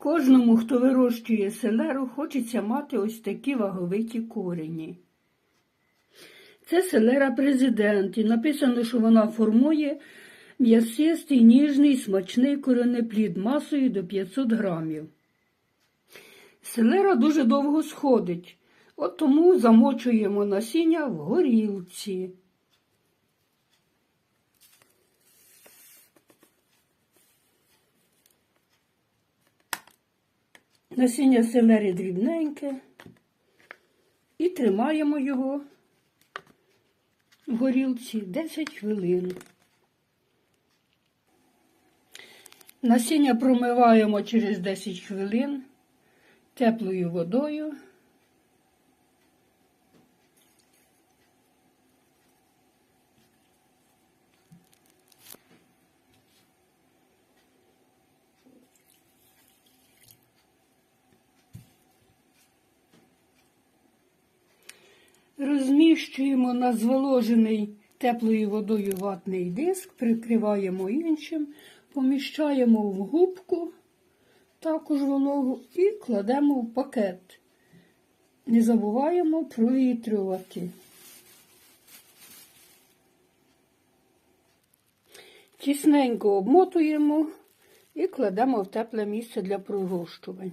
Кожному, хто вирощує селеру, хочеться мати ось такі ваговиті корені. Це селера президент, і написано, що вона формує м'ясистий, ніжний, смачний коренеплід масою до 500 грамів. Селера дуже довго сходить, от тому замочуємо насіння в горілці. Насіння селері дрібненьке і тримаємо його в горілці 10 хвилин. Насіння промиваємо через 10 хвилин теплою водою. Розміщуємо на зволожений теплою водою ватний диск, прикриваємо іншим, поміщаємо в губку, також вологу, і кладемо в пакет. Не забуваємо провітрювати. Тісненько обмотуємо і кладемо в тепле місце для пророщування.